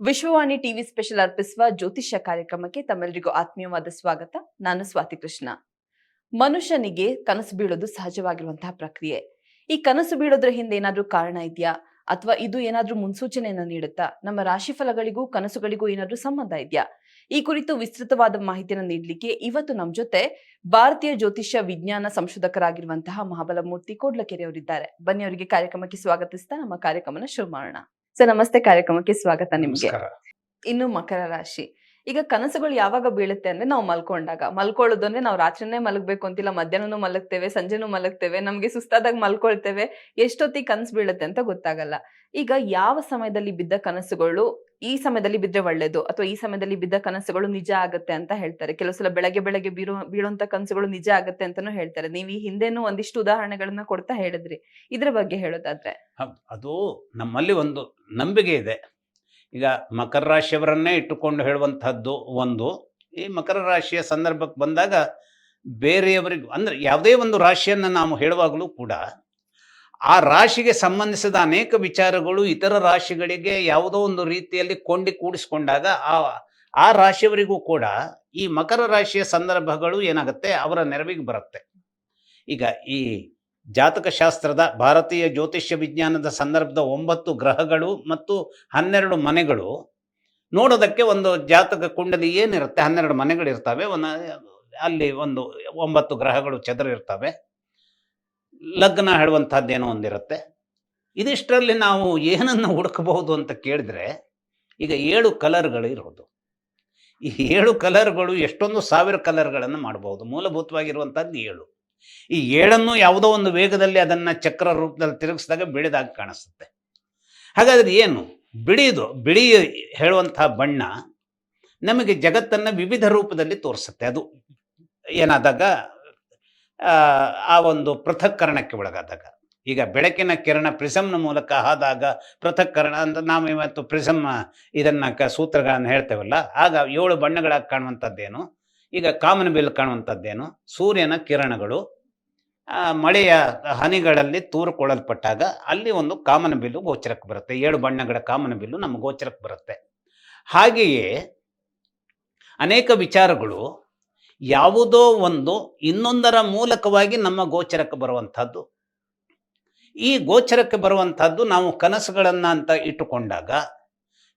Vishwavani TV special ಅರ್ಪಿಸುವ ಜ್ಯೋತಿಷ್ಯ ಕಾರ್ಯಕ್ರಮಕ್ಕೆ ತಮ್ಮೆಲ್ಲರಿಗೂ ಆತ್ಮೀಯವಾದ ಸ್ವಾಗತ. ನಾನು ಸ್ವಾತಿ ಕೃಷ್ಣ. ಮನುಷ್ಯನಿಗೆ ಕನಸು ಬೀಳೋದು ಸಹಜವಾಗಿರುವಂತಹ ಪ್ರಕ್ರಿಯೆ. ಈ ಕನಸು ಬೀಳೋದ್ರ ಹಿಂದೆ ಏನಾದ್ರೂ ಕಾರಣ ಇದೆಯಾ? ಅಥವಾ ಇದು ಏನಾದ್ರೂ ಮುನ್ಸೂಚನೆಯನ್ನ ನೀಡುತ್ತಾ? ನಮ್ಮ ರಾಶಿ ಫಲಗಳಿಗೂ ಕನಸುಗಳಿಗೂ ಏನಾದ್ರೂ ಸಂಬಂಧ ಇದೆಯಾ? ಈ ಕುರಿತು ವಿಸ್ತೃತವಾದ ಮಾಹಿತಿಯನ್ನು ನೀಡಲಿಕ್ಕೆ ಇವತ್ತು ನಮ್ಮ ಜೊತೆ ಭಾರತೀಯ ಜ್ಯೋತಿಷ್ಯ ವಿಜ್ಞಾನ ಸಂಶೋಧಕರಾಗಿರುವಂತಹ ಮಹಾಬಲಮೂರ್ತಿ ಕೋಡ್ಲಕೆರೆ ಅವರಿದ್ದಾರೆ ಬನ್ನಿ ಅವರಿಗೆ ಕಾರ್ಯಕ್ರಮಕ್ಕೆ ಸ್ವಾಗತಿಸ್ತಾ ನಮ್ಮ ಕಾರ್ಯಕ್ರಮನ ಶುರು ಮಾಡೋಣ. ಸರ್ ನಮಸ್ತೆ ಕಾರ್ಯಕ್ರಮಕ್ಕೆ ಸ್ವಾಗತ ನಿಮ್ಗೆ. ಇನ್ನು ಮಕರ ರಾಶಿ. ಈಗ ಕನಸುಗಳು ಯಾವಾಗ ಬೀಳುತ್ತೆ ಅಂದ್ರೆ ನಾವು ಮಲ್ಕೊಂಡಾಗ. ಮಲ್ಕೊಳ್ಳೋದು ಅಂದ್ರೆ ನಾವು ರಾತ್ರಿನೇ ಮಲಗ್ಬೇಕು ಅಂತಿಲ್ಲ, ಮಧ್ಯಾಹ್ನನೂ ಮಲಗ್ತೇವೆ, ಸಂಜೆನೂ ಮಲಗ್ತೇವೆ, ನಮ್ಗೆ ಸುಸ್ತಾದಾಗ ಮಲ್ಕೊಳ್ತೇವೆ, ಎಷ್ಟೊತ್ತಿಗೆ ಕನಸು ಬೀಳುತ್ತೆ ಅಂತ ಗೊತ್ತಾಗಲ್ಲ. ಈಗ ಯಾವ ಸಮಯದಲ್ಲಿ ಬಿದ್ದ ಕನಸುಗಳು ಈ ಸಮಯದಲ್ಲಿ ಬಿದ್ರೆ ಒಳ್ಳೇದು ಅಥವಾ ಈ ಸಮಯದಲ್ಲಿ ಬಿದ್ದ ಕನಸುಗಳು ನಿಜ ಆಗುತ್ತೆ ಅಂತ ಹೇಳ್ತಾರೆ. ಕೆಲವು ಸಲ ಬೆಳಗ್ಗೆ ಬೆಳಗ್ಗೆ ಬೀರೋ ಬೀಳುವಂತ ಕನಸುಗಳು ನಿಜ ಆಗುತ್ತೆ ಅಂತಾನು ಹೇಳ್ತಾರೆ. ನೀವು ಈ ಹಿಂದೆನೂ ಒಂದಿಷ್ಟು ಉದಾಹರಣೆಗಳನ್ನ ಕೊಡ್ತಾ ಹೇಳಿದ್ರಿ. ಇದ್ರ ಬಗ್ಗೆ ಹೇಳೋದಾದ್ರೆ. ಅದು ನಮ್ಮಲ್ಲಿ ಒಂದು ನಂಬಿಕೆ ಇದೆ. ಈಗ ಮಕರ ರಾಶಿಯವರನ್ನೇ ಇಟ್ಟುಕೊಂಡು ಹೇಳುವಂತಹದ್ದು ಒಂದು. ಈ ಮಕರ ರಾಶಿಯ ಸಂದರ್ಭಕ್ಕೆ ಬಂದಾಗ ಬೇರೆಯವರಿಗೂ, ಅಂದರೆ ಯಾವುದೇ ಒಂದು ರಾಶಿಯನ್ನು ನಾವು ಹೇಳುವಾಗಲೂ ಕೂಡ ಆ ರಾಶಿಗೆ ಸಂಬಂಧಿಸಿದ ಅನೇಕ ವಿಚಾರಗಳು ಇತರ ರಾಶಿಗಳಿಗೆ ಯಾವುದೋ ಒಂದು ರೀತಿಯಲ್ಲಿ ಕೊಂಡಿ ಕೂಡಿಸ್ಕೊಂಡಾಗ ಆ ಆ ರಾಶಿಯವರಿಗೂ ಕೂಡ ಈ ಮಕರ ರಾಶಿಯ ಸಂದರ್ಭಗಳು ಏನಾಗುತ್ತೆ? ಅವರ ನೆರವಿಗೆ ಬರುತ್ತೆ. ಈಗ ಈ ಜಾತಕ ಶಾಸ್ತ್ರದ ಭಾರತೀಯ ಜ್ಯೋತಿಷ್ಯ ವಿಜ್ಞಾನದ ಸಂದರ್ಭದ ಒಂಬತ್ತು ಗ್ರಹಗಳು ಮತ್ತು ಹನ್ನೆರಡು ಮನೆಗಳು. ನೋಡೋದಕ್ಕೆ ಒಂದು ಜಾತಕ ಕುಂಡಲಿ ಏನಿರುತ್ತೆ? ಹನ್ನೆರಡು ಮನೆಗಳು ಇರ್ತವೆ. ಒಂದು ಅಲ್ಲಿ ಒಂದು ಒಂಬತ್ತು ಗ್ರಹಗಳು ಚದರ ಇರ್ತವೆ. ಲಗ್ನ ಹೇಳುವಂಥದ್ದೇನೋ ಒಂದಿರುತ್ತೆ. ಇದಿಷ್ಟರಲ್ಲಿ ನಾವು ಏನನ್ನು ಹುಡುಕಬಹುದು ಅಂತ ಕೇಳಿದ್ರೆ, ಈಗ ಏಳು ಕಲರ್ಗಳು ಇರೋದು. ಈ ಏಳು ಕಲರ್ಗಳು ಎಷ್ಟೊಂದು ಸಾವಿರ ಕಲರ್ಗಳನ್ನು ಮಾಡಬಹುದು ಮೂಲಭೂತವಾಗಿರುವಂಥದ್ದು ಏಳು. ಈ ಏಳನ್ನು ಯಾವುದೋ ಒಂದು ವೇಗದಲ್ಲಿ ಅದನ್ನ ಚಕ್ರ ರೂಪದಲ್ಲಿ ತಿರುಗಿಸಿದಾಗ ಬಿಳಿದಾಗ ಕಾಣಿಸುತ್ತೆ. ಹಾಗಾದರೆ ಏನು? ಬಿಳಿದು ಬಿಳಿ ಹೇಳುವಂತಹ ಬಣ್ಣ ನಮಗೆ ಜಗತ್ತನ್ನು ವಿವಿಧ ರೂಪದಲ್ಲಿ ತೋರಿಸುತ್ತೆ. ಅದು ಏನಾದಾಗ ಆ, ಒಂದು ಪೃಥಕ್ಕರಣಕ್ಕೆ ಒಳಗಾದಾಗ. ಈಗ ಬೆಳಕಿನ ಕಿರಣ ಪ್ರಿಸಮ್ನ ಮೂಲಕ ಆದಾಗ ಪೃಥಕ್ಕರಣ ಅಂತ ನಾವು ಇವತ್ತು ಪ್ರಿಸಮ್ ಇದನ್ನ ಸೂತ್ರಗಳನ್ನು ಹೇಳ್ತೇವಲ್ಲ ಆಗ ಏಳು ಬಣ್ಣಗಳಾಗಿ ಕಾಣುವಂಥದ್ದೇನು ಈಗ ಕಾಮನ್ ಬಿಲ್ ಕಾಣುವಂಥದ್ದೇನು? ಸೂರ್ಯನ ಕಿರಣಗಳು ಮಳೆಯ ಹನಿಗಳಲ್ಲಿ ತೂರುಕೊಳ್ಳಲ್ಪಟ್ಟಾಗ ಅಲ್ಲಿ ಒಂದು ಕಾಮನ ಬಿಲ್ಲು ಗೋಚರಕ್ಕೆ ಬರುತ್ತೆ. ಏಳು ಬಣ್ಣಗಳ ಕಾಮನ ಬಿಲ್ಲು ನಮ್ಮ ಗೋಚರಕ್ಕೆ ಬರುತ್ತೆ. ಹಾಗೆಯೇ ಅನೇಕ ವಿಚಾರಗಳು ಯಾವುದೋ ಒಂದು ಇನ್ನೊಂದರ ಮೂಲಕವಾಗಿ ನಮ್ಮ ಗೋಚರಕ್ಕೆ ಬರುವಂಥದ್ದು. ಈ ಗೋಚರಕ್ಕೆ ಬರುವಂಥದ್ದು ನಾವು ಕನಸುಗಳನ್ನು ಅಂತ ಇಟ್ಟುಕೊಂಡಾಗ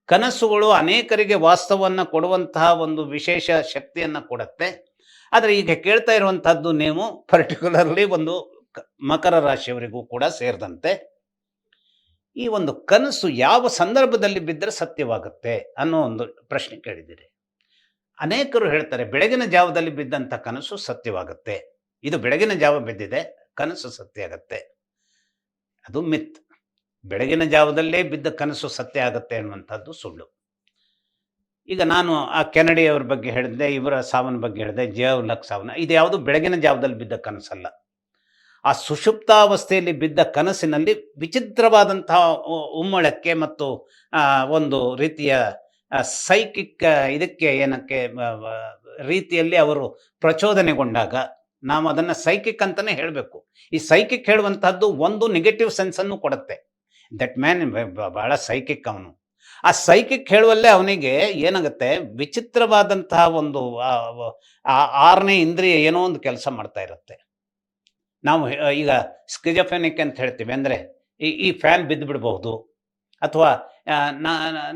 ಕನಸುಗಳು ಅನೇಕರಿಗೆ ವಾಸ್ತವವನ್ನು ಕೊಡುವಂತಹ ಒಂದು ವಿಶೇಷ ಶಕ್ತಿಯನ್ನು ಕೊಡುತ್ತೆ. ಆದರೆ ಈಗ ಕೇಳ್ತಾ ಇರುವಂಥದ್ದು ನೀವು ಪರ್ಟಿಕ್ಯುಲರ್ಲಿ ಒಂದು ಮಕರ ರಾಶಿಯವರಿಗೂ ಕೂಡ ಸೇರಿದಂತೆ ಈ ಒಂದು ಕನಸು ಯಾವ ಸಂದರ್ಭದಲ್ಲಿ ಬಿದ್ದರೆ ಸತ್ಯವಾಗುತ್ತೆ ಅನ್ನೋ ಒಂದು ಪ್ರಶ್ನೆ ಕೇಳಿದ್ದೀರಿ. ಅನೇಕರು ಹೇಳ್ತಾರೆ, ಬೆಳಗಿನ ಜಾವದಲ್ಲಿ ಬಿದ್ದಂಥ ಕನಸು ಸತ್ಯವಾಗುತ್ತೆ. ಇದು ಬೆಳಗಿನ ಜಾವ ಬಿದ್ದಿದೆ, ಕನಸು ಸತ್ಯ ಆಗತ್ತೆ. ಅದು ಮಿತ್. ಬೆಳಗಿನ ಜಾವದಲ್ಲೇ ಬಿದ್ದ ಕನಸು ಸತ್ಯ ಆಗುತ್ತೆ ಅನ್ನುವಂಥದ್ದು ಸುಳ್ಳು. ಈಗ ನಾನು ಆ ಕೆನಡಿಯವ್ರ ಬಗ್ಗೆ ಹೇಳಿದೆ ಇವರ ಸಾವನ ಬಗ್ಗೆ ಹೇಳಿದೆ ಜೇವ್ ಲಕ್ ಸಾವನ್ನ ಇದು ಯಾವುದು ಬೆಳಗಿನ ಜಾವದಲ್ಲಿ ಬಿದ್ದ ಕನಸಲ್ಲ. ಆ ಸುಷುಪ್ತಾವಸ್ಥೆಯಲ್ಲಿ ಬಿದ್ದ ಕನಸಿನಲ್ಲಿ ವಿಚಿತ್ರವಾದಂತಹ ಉಮ್ಮಳಕ್ಕೆ ಮತ್ತು ಒಂದು ರೀತಿಯ ಸೈಕಿಕ್, ಇದಕ್ಕೆ ಏನಕ್ಕೆ ರೀತಿಯಲ್ಲಿ ಅವರು ಪ್ರಚೋದನೆಗೊಂಡಾಗ ನಾವು ಅದನ್ನು ಸೈಕಿಕ್ ಅಂತಲೇ ಹೇಳಬೇಕು. ಈ ಸೈಕಿಕ್ ಹೇಳುವಂತಹದ್ದು ಒಂದು ನೆಗೆಟಿವ್ ಸೆನ್ಸನ್ನು ಕೊಡುತ್ತೆ. ದಟ್ ಮ್ಯಾನ್ ಬಹಳ ಸೈಕಿಕ್ ಅವನು. ಆ ಸೈಕಿಕ್ ಹೇಳುವಲ್ಲೇ ಅವನಿಗೆ ಏನಾಗುತ್ತೆ? ವಿಚಿತ್ರವಾದಂತಹ ಒಂದು ಆರನೇ ಇಂದ್ರಿಯ ಏನೋ ಒಂದು ಕೆಲಸ ಮಾಡ್ತಾ ಇರುತ್ತೆ. ನಾವು ಈಗ ಸ್ಕಿಜಫೆನಿಕ್ ಅಂತ ಹೇಳ್ತೀವಿ ಅಂದರೆ, ಈ ಈ ಫ್ಯಾನ್ ಬಿದ್ದು ಬಿಡಬಹುದು ಅಥವಾ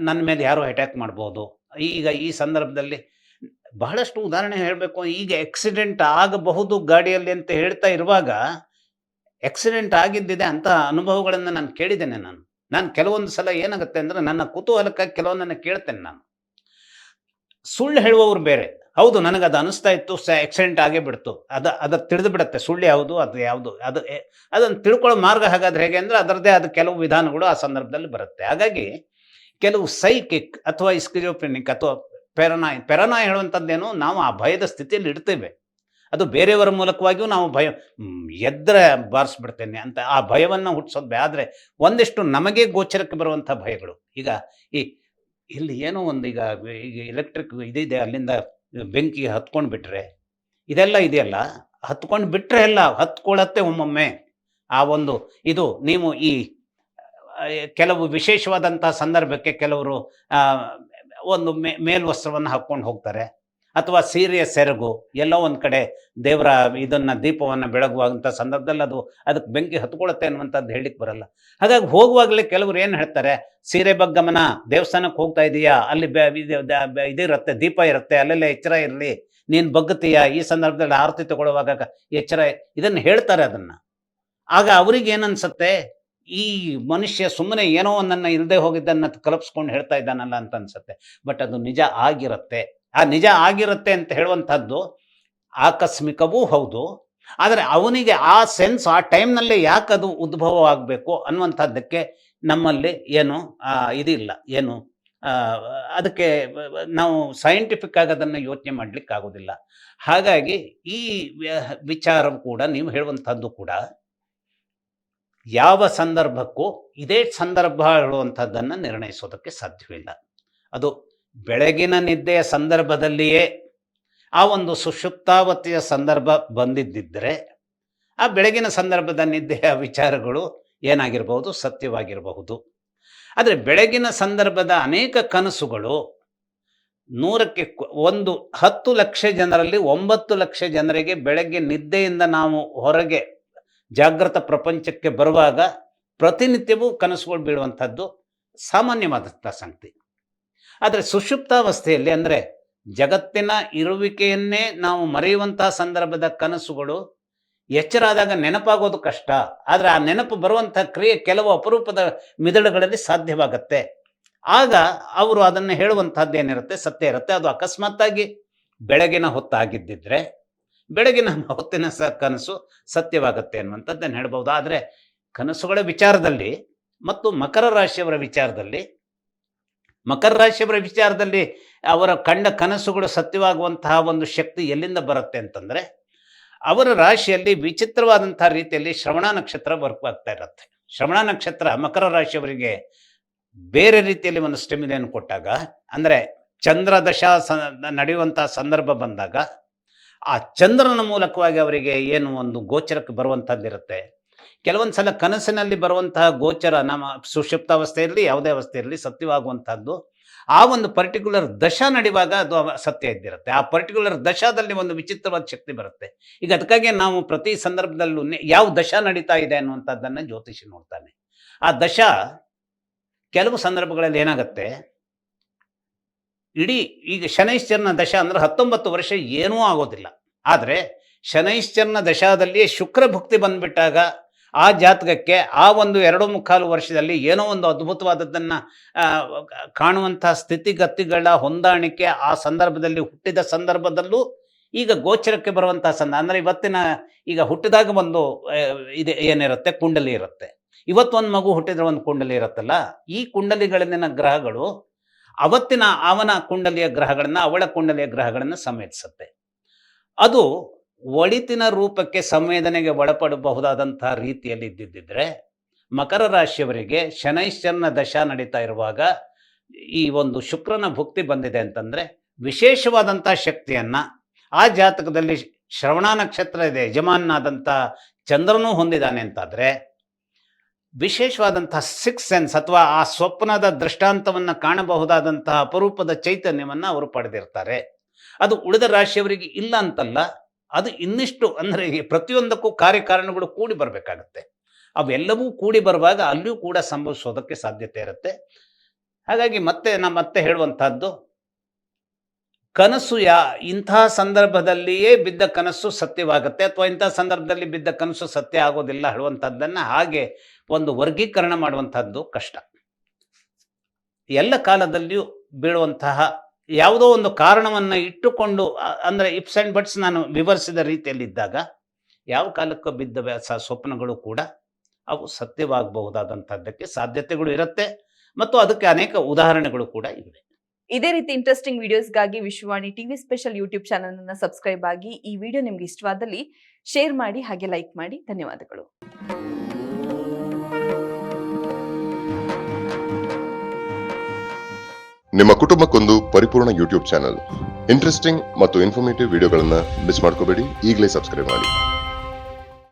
ನನ್ನ ಮೇಲೆ ಯಾರೋ ಅಟ್ಯಾಕ್ ಮಾಡ್ಬೋದು ಈಗ ಈ ಸಂದರ್ಭದಲ್ಲಿ ಬಹಳಷ್ಟು ಉದಾಹರಣೆ ಹೇಳಬೇಕು. ಈಗ ಆಕ್ಸಿಡೆಂಟ್ ಆಗಬಹುದು ಗಾಡಿಯಲ್ಲಿ ಅಂತ ಹೇಳ್ತಾ ಇರುವಾಗ ಆಕ್ಸಿಡೆಂಟ್ ಆಗಿದ್ದಿದೆ ಅಂತ ಅನುಭವಗಳನ್ನು ನಾನು ಕೇಳಿದ್ದೇನೆ ನಾನು. ನಾನು ಕೆಲವೊಂದು ಸಲ ಏನಾಗುತ್ತೆ ಅಂದರೆ ನನ್ನ ಕುತೂಹಲಕ್ಕಾಗಿ ಕೆಲವೊಂದನ್ನು ಕೇಳ್ತೇನೆ ನಾನು. ಸುಳ್ಳು ಹೇಳುವವರು ಬೇರೆ. ಹೌದು ನನಗೆ ಅದು ಅನಿಸ್ತಾ ಇತ್ತು, ಸ ಆಕ್ಸಿಡೆಂಟ್ ಆಗೇ ಬಿಡ್ತು. ಅದು ಅದು ತಿಳಿದು ಬಿಡುತ್ತೆ. ಸುಳ್ಳು ಯಾವುದು, ಅದು ಯಾವುದು, ಅದು ಅದನ್ನು ತಿಳ್ಕೊಳ್ಳೋ ಮಾರ್ಗ ಹಾಗಾದ್ರೆ ಹೇಗೆ ಅಂದರೆ ಅದರದ್ದೇ ಅದು ಕೆಲವು ವಿಧಾನಗಳು ಆ ಸಂದರ್ಭದಲ್ಲಿ ಬರುತ್ತೆ. ಹಾಗಾಗಿ ಕೆಲವು ಸೈಕಿಕ್ ಅಥವಾ ಇಸ್ಕಿಜೋಫ್ರೆನಿಕ್ ಅಥವಾ ಪೆರನಾಯ್ ಪೆರನಾಯ್ ಹೇಳುವಂಥದ್ದೇನು ನಾವು ಆ ಭಯದ ಸ್ಥಿತಿಯಲ್ಲಿ ಇಡ್ತೇವೆ. ಅದು ಬೇರೆಯವರ ಮೂಲಕವಾಗಿಯೂ ನಾವು ಭಯ ಎದ್ರೆ ಬಾರಿಸ್ಬಿಡ್ತೇನೆ ಅಂತ ಆ ಭಯವನ್ನು ಹುಟ್ಟಿಸೋದು ಆದರೆ ಒಂದಿಷ್ಟು ನಮಗೆ ಗೋಚರಕ್ಕೆ ಬರುವಂಥ ಭಯಗಳು. ಈಗ ಈ, ಇಲ್ಲಿ ಏನೋ ಒಂದು ಈಗ ಈಗ ಎಲೆಕ್ಟ್ರಿಕ್ ಇದಿದೆ ಅಲ್ಲಿಂದ ಬೆಂಕಿ ಹತ್ಕೊಂಡು ಬಿಟ್ರೆ ಇದೆಲ್ಲ ಇದೆಯಲ್ಲ? ಹತ್ಕೊಂಡು ಬಿಟ್ಟರೆ ಎಲ್ಲ ಹತ್ಕೊಳ್ಳತ್ತೆ ಒಮ್ಮೊಮ್ಮೆ. ಆ ಒಂದು ಇದು ನೀವು ಈ ಕೆಲವು ವಿಶೇಷವಾದಂಥ ಸಂದರ್ಭಕ್ಕೆ ಕೆಲವರು ಒಂದು ಮೇ, ಮೇಲ್ವಸ್ತ್ರವನ್ನು ಹಾಕ್ಕೊಂಡು ಹೋಗ್ತಾರೆ. ಅಥವಾ ಸೀರೆಯ ಸೆರಗು, ಎಲ್ಲೋ ಒಂದು ಕಡೆ ದೇವರ ಇದನ್ನು ದೀಪವನ್ನು ಬೆಳಗುವಂಥ ಸಂದರ್ಭದಲ್ಲಿ ಅದು ಅದಕ್ಕೆ ಬೆಂಕಿ ಹತ್ಕೊಳ್ಳುತ್ತೆ ಅನ್ನುವಂಥದ್ದು ಹೇಳಿಕ್ಕೆ ಬರಲ್ಲ. ಹಾಗಾಗಿ ಹೋಗುವಾಗಲೇ ಕೆಲವರು ಏನು ಹೇಳ್ತಾರೆ, ಸೀರೆ ಬಗ್ಗಮನ ದೇವಸ್ಥಾನಕ್ಕೆ ಹೋಗ್ತಾ ಇದೀಯಾ? ಅಲ್ಲಿ ಇದಿರುತ್ತೆ, ದೀಪ ಇರುತ್ತೆ, ಅಲ್ಲೆಲ್ಲ ಎಚ್ಚರ ಇರಲಿ, ನೀನು ಬಗ್ಗತೀಯ ಈ ಸಂದರ್ಭದಲ್ಲಿ ಆರತಿ ತಗೊಳ್ಳುವಾಗ ಎಚ್ಚರ ಇದನ್ನು ಹೇಳ್ತಾರೆ ಅದನ್ನು. ಆಗ ಅವ್ರಿಗೆ ಏನನ್ಸುತ್ತೆ ಈ ಮನುಷ್ಯ ಸುಮ್ಮನೆ ಏನೋ ಒಂದನ್ನು ಇಲ್ಲದೆ ಹೋಗಿದ್ದನ್ನು ಕಲ್ಪಿಸ್ಕೊಂಡು ಹೇಳ್ತಾ ಇದ್ದಾನಲ್ಲ ಅಂತ ಅನ್ಸುತ್ತೆ. ಬಟ್ ಅದು ನಿಜ ಆಗಿರುತ್ತೆ. ಆ ನಿಜ ಆಗಿರುತ್ತೆ ಅಂತ ಹೇಳುವಂಥದ್ದು ಆಕಸ್ಮಿಕವೂ ಹೌದು. ಆದರೆ ಅವನಿಗೆ ಆ ಸೆನ್ಸ್ ಆ ಟೈಮ್ನಲ್ಲೇ ಯಾಕೆ ಅದು ಉದ್ಭವ ಆಗಬೇಕು ಅನ್ನುವಂಥದ್ದಕ್ಕೆ ನಮ್ಮಲ್ಲಿ ಏನು ಇದಿಲ್ಲ. ಏನು ಅದಕ್ಕೆ ನಾವು ಸೈಂಟಿಫಿಕ್ ಆಗಿ ಅದನ್ನು ಯೋಚನೆ ಮಾಡಲಿಕ್ಕೆ ಆಗೋದಿಲ್ಲ. ಹಾಗಾಗಿ ಈ ವಿಚಾರವು ವಿಚಾರ ಕೂಡ, ನೀವು ಹೇಳುವಂಥದ್ದು ಕೂಡ ಯಾವ ಸಂದರ್ಭಕ್ಕೂ ಇದೇ ಸಂದರ್ಭ ಹೇಳುವಂಥದ್ದನ್ನು ನಿರ್ಣಯಿಸೋದಕ್ಕೆ ಸಾಧ್ಯವಿಲ್ಲ. ಅದು ಬೆಳಗಿನ ನಿದ್ದೆಯ ಸಂದರ್ಭದಲ್ಲಿಯೇ ಆ ಒಂದು ಸುಷುಪ್ತಾವತಿಯ ಸಂದರ್ಭ ಬಂದಿದ್ದಿದ್ದರೆ ಆ ಬೆಳಗಿನ ಸಂದರ್ಭದ ನಿದ್ದೆಯ ವಿಚಾರಗಳು ಏನಾಗಿರಬಹುದು? ಸತ್ಯವಾಗಿರಬಹುದು. ಆದರೆ ಬೆಳಗಿನ ಸಂದರ್ಭದ ಅನೇಕ ಕನಸುಗಳು ನೂರಕ್ಕೆ ಒಂದು ಹತ್ತು ಲಕ್ಷ ಜನರಲ್ಲಿ ಒಂಬತ್ತು ಲಕ್ಷ ಜನರಿಗೆ ಬೆಳಗ್ಗೆ ನಿದ್ದೆಯಿಂದ ನಾವು ಹೊರಗೆ ಜಾಗೃತ ಪ್ರಪಂಚಕ್ಕೆ ಬರುವಾಗ ಪ್ರತಿನಿತ್ಯವೂ ಕನಸುಗಳು ಬೀಳುವಂಥದ್ದು ಸಾಮಾನ್ಯವಾದಂಥ ಸಂಗತಿ. ಆದರೆ ಸುಷುಪ್ತಾವಸ್ಥೆಯಲ್ಲಿ ಅಂದರೆ ಜಗತ್ತಿನ ಇರುವಿಕೆಯನ್ನೇ ನಾವು ಮರೆಯುವಂತಹ ಸಂದರ್ಭದ ಕನಸುಗಳು ಎಚ್ಚರಾದಾಗ ನೆನಪಾಗೋದು ಕಷ್ಟ. ಆದರೆ ಆ ನೆನಪು ಬರುವಂಥ ಕ್ರಿಯೆ ಕೆಲವು ಅಪರೂಪದ ಮಿದಳುಗಳಲ್ಲಿ ಸಾಧ್ಯವಾಗತ್ತೆ. ಆಗ ಅವರು ಅದನ್ನು ಹೇಳುವಂತಹದ್ದು ಏನಿರುತ್ತೆ? ಸತ್ಯ ಇರುತ್ತೆ. ಅದು ಅಕಸ್ಮಾತ್ತಾಗಿ ಬೆಳಗಿನ ಹೊತ್ತಾಗಿದ್ದಿದ್ರೆ ಬೆಳಗಿನ ಹೊತ್ತಿನ ಸ ಕನಸು ಸತ್ಯವಾಗುತ್ತೆ ಅನ್ನುವಂಥದ್ದನ್ನು ಹೇಳ್ಬೋದು. ಆದರೆ ಕನಸುಗಳ ವಿಚಾರದಲ್ಲಿ ಮತ್ತು ಮಕರ ರಾಶಿಯವರ ವಿಚಾರದಲ್ಲಿ ಮಕರ ರಾಶಿಯವರ ವಿಚಾರದಲ್ಲಿ ಅವರ ಕಂಡ ಕನಸುಗಳು ಸತ್ಯವಾಗುವಂತಹ ಒಂದು ಶಕ್ತಿ ಎಲ್ಲಿಂದ ಬರುತ್ತೆ ಅಂತಂದರೆ, ಅವರ ರಾಶಿಯಲ್ಲಿ ವಿಚಿತ್ರವಾದಂಥ ರೀತಿಯಲ್ಲಿ ಶ್ರವಣ ನಕ್ಷತ್ರ ವರ್ಕ್ ಆಗ್ತಾ ಇರುತ್ತೆ. ಶ್ರವಣ ನಕ್ಷತ್ರ ಮಕರ ರಾಶಿಯವರಿಗೆ ಬೇರೆ ರೀತಿಯಲ್ಲಿ ಒಂದು ಸ್ಟಿಮಿಲಿಯನ್ನು ಕೊಟ್ಟಾಗ, ಅಂದರೆ ಚಂದ್ರ ದಶಾ ಸ ನಡೆಯುವಂಥ ಸಂದರ್ಭ ಬಂದಾಗ, ಆ ಚಂದ್ರನ ಮೂಲಕವಾಗಿ ಅವರಿಗೆ ಏನು ಒಂದು ಗೋಚರಕ್ಕೆ ಬರುವಂತಹದ್ದಿರುತ್ತೆ ಕೆಲವೊಂದು ಸಲ ಕನಸಿನಲ್ಲಿ ಬರುವಂತಹ ಗೋಚರ ನಮ್ಮ ಸುಷುಪ್ತಾವಸ್ಥೆ ಇರಲಿ ಯಾವುದೇ ಅವಸ್ಥೆ ಇರಲಿ ಸತ್ಯವಾಗುವಂಥದ್ದು ಆ ಒಂದು ಪರ್ಟಿಕ್ಯುಲರ್ ದಶ ನಡೆಯುವಾಗ ಅದು ಸತ್ಯ ಇದ್ದಿರುತ್ತೆ. ಆ ಪರ್ಟಿಕ್ಯುಲರ್ ದಶಾದಲ್ಲಿ ಒಂದು ವಿಚಿತ್ರವಾದ ಶಕ್ತಿ ಬರುತ್ತೆ. ಈಗ ಅದಕ್ಕಾಗಿ ನಾವು ಪ್ರತಿ ಸಂದರ್ಭದಲ್ಲೂ ಯಾವ ದಶ ನಡೀತಾ ಇದೆ ಅನ್ನುವಂಥದ್ದನ್ನು ಜ್ಯೋತಿಷಿ ನೋಡ್ತಾನೆ. ಆ ದಶ ಕೆಲವು ಸಂದರ್ಭಗಳಲ್ಲಿ ಏನಾಗುತ್ತೆ? ಇಡೀ ಈಗ ಶನೈಶ್ಚರನ ದಶ ಅಂದ್ರೆ ಹತ್ತೊಂಬತ್ತು ವರ್ಷ ಏನೂ ಆಗೋದಿಲ್ಲ. ಆದರೆ ಶನೈಶ್ಚರನ ದಶಾದಲ್ಲಿ ಶುಕ್ರ ಭಕ್ತಿ ಬಂದ್ಬಿಟ್ಟಾಗ ಆ ಜಾತಕಕ್ಕೆ ಆ ಒಂದು ಎರಡು ಮುಕ್ಕಾಲು ವರ್ಷದಲ್ಲಿ ಏನೋ ಒಂದು ಅದ್ಭುತವಾದದ್ದನ್ನ ಕಾಣುವಂತಹ ಸ್ಥಿತಿಗತಿಗಳ ಹೊಂದಾಣಿಕೆ ಆ ಸಂದರ್ಭದಲ್ಲಿ ಹುಟ್ಟಿದ ಸಂದರ್ಭದಲ್ಲೂ ಈಗ ಗೋಚರಕ್ಕೆ ಬರುವಂತಹ ಸಂದ, ಅಂದರೆ ಇವತ್ತಿನ ಈಗ ಹುಟ್ಟಿದಾಗ ಒಂದು ಇದೆ, ಏನಿರುತ್ತೆ, ಕುಂಡಲಿ ಇರುತ್ತೆ. ಇವತ್ತೊಂದು ಮಗು ಹುಟ್ಟಿದ್ರೆ ಒಂದು ಕುಂಡಲಿ ಇರುತ್ತಲ್ಲ, ಈ ಕುಂಡಲಿಗಳಲ್ಲಿನ ಗ್ರಹಗಳು ಅವತ್ತಿನ ಅವನ ಕುಂಡಲಿಯ ಗ್ರಹಗಳನ್ನ ಅವಳ ಕುಂಡಲಿಯ ಗ್ರಹಗಳನ್ನು ಸಮೇತಿಸುತ್ತೆ ಅದು ಒಳಿತಿನ ರೂಪಕ್ಕೆ ಸಂವೇದನೆಗೆ ಒಳಪಡಬಹುದಾದಂತಹ ರೀತಿಯಲ್ಲಿ ಇದ್ದಿದ್ದರೆ ಮಕರ ರಾಶಿಯವರಿಗೆ ಶನೈಶ್ಚರನ ದಶಾ ನಡೀತಾ ಇರುವಾಗ ಈ ಒಂದು ಶುಕ್ರನ ಭುಕ್ತಿ ಬಂದಿದೆ ಅಂತಂದರೆ ವಿಶೇಷವಾದಂಥ ಶಕ್ತಿಯನ್ನು ಆ ಜಾತಕದಲ್ಲಿ ಶ್ರವಣ ನಕ್ಷತ್ರ ಇದೆ ಯಜಮಾನಾದಂಥ ಚಂದ್ರನೂ ಹೊಂದಿದ್ದಾನೆ ಅಂತಾದರೆ ವಿಶೇಷವಾದಂಥ ಸಿಕ್ಸ್ ಸೆನ್ಸ್ ಅಥವಾ ಆ ಸ್ವಪ್ನದ ದೃಷ್ಟಾಂತವನ್ನು ಕಾಣಬಹುದಾದಂತಹ ಅಪರೂಪದ ಚೈತನ್ಯವನ್ನು ಅವರು ಪಡೆದಿರ್ತಾರೆ. ಅದು ಉಳಿದ ರಾಶಿಯವರಿಗೆ ಇಲ್ಲ ಅಂತಲ್ಲ ಅದು ಇನ್ನಿಷ್ಟು ಅಂದರೆ ಪ್ರತಿಯೊಂದಕ್ಕೂ ಕಾರ್ಯಕಾರಣಗಳು ಕೂಡಿ ಬರಬೇಕಾಗತ್ತೆ. ಅವೆಲ್ಲವೂ ಕೂಡಿ ಬರುವಾಗ ಅಲ್ಲಿಯೂ ಕೂಡ ಸಂಭವಿಸೋದಕ್ಕೆ ಸಾಧ್ಯತೆ ಇರುತ್ತೆ. ಹಾಗಾಗಿ ಮತ್ತೆ ನಾ ಮತ್ತೆ ಹೇಳುವಂತಹದ್ದು, ಕನಸು ಯಾ ಇಂತಹ ಸಂದರ್ಭದಲ್ಲಿಯೇ ಬಿದ್ದ ಕನಸು ಸತ್ಯವಾಗುತ್ತೆ ಅಥವಾ ಇಂತಹ ಸಂದರ್ಭದಲ್ಲಿ ಬಿದ್ದ ಕನಸು ಸತ್ಯ ಆಗೋದಿಲ್ಲ ಹೇಳುವಂಥದ್ದನ್ನು ಹಾಗೆ ಒಂದು ವರ್ಗೀಕರಣ ಮಾಡುವಂಥದ್ದು ಕಷ್ಟ. ಎಲ್ಲ ಕಾಲದಲ್ಲಿಯೂ ಬೀಳುವಂತಹ ಯಾವುದೋ ಒಂದು ಕಾರಣವನ್ನು ಇಟ್ಟುಕೊಂಡು ಅಂದರೆ ಇಪ್ಸ್ ಅಂಡ್ ಬಟ್ಸ್ ನಾನು ವಿವರಿಸಿದ ರೀತಿಯಲ್ಲಿದ್ದಾಗ, ಯಾವ ಕಾಲಕ್ಕೂ ಬಿದ್ದ ವ್ಯಾಸ ಸ್ವಪ್ನಗಳು ಕೂಡ ಅವು ಸತ್ಯವಾಗಬಹುದಾದಂಥದ್ದಕ್ಕೆ ಸಾಧ್ಯತೆಗಳು ಇರುತ್ತೆ ಮತ್ತು ಅದಕ್ಕೆ ಅನೇಕ ಉದಾಹರಣೆಗಳು ಕೂಡ ಇವೆ. ಇದೇ ರೀತಿ interesting ವಿಡಿಯೋಸ್ಗಾಗಿ Vishwavani TV special YouTube channel ಅನ್ನು ಸಬ್ಸ್ಕ್ರೈಬ್ ಆಗಿ ಈ ವಿಡಿಯೋ ನಿಮ್ಗೆ ಇಷ್ಟವಾದಲ್ಲಿ ಶೇರ್ ಮಾಡಿ ಹಾಗೆ ಲೈಕ್ ಮಾಡಿ. ಧನ್ಯವಾದಗಳು. ನಿಮ್ಮ ಕುಟುಂಬಕ್ಕೊಂದು ಪರಿಪೂರ್ಣ ಯೂಟ್ಯೂಬ್ ಚಾನಲ್. ಇಂಟ್ರೆಸ್ಟಿಂಗ್ ಮತ್ತು ಇನ್ಫಾರ್ಮೇಟಿವ್ ವಿಡಿಯೋಗಳನ್ನು ಮಿಸ್ ಮಾಡ್ಕೋಬೇಡಿ. ಈಗಲೇ ಸಬ್ಸ್ಕ್ರೈಬ್ ಮಾಡಿ.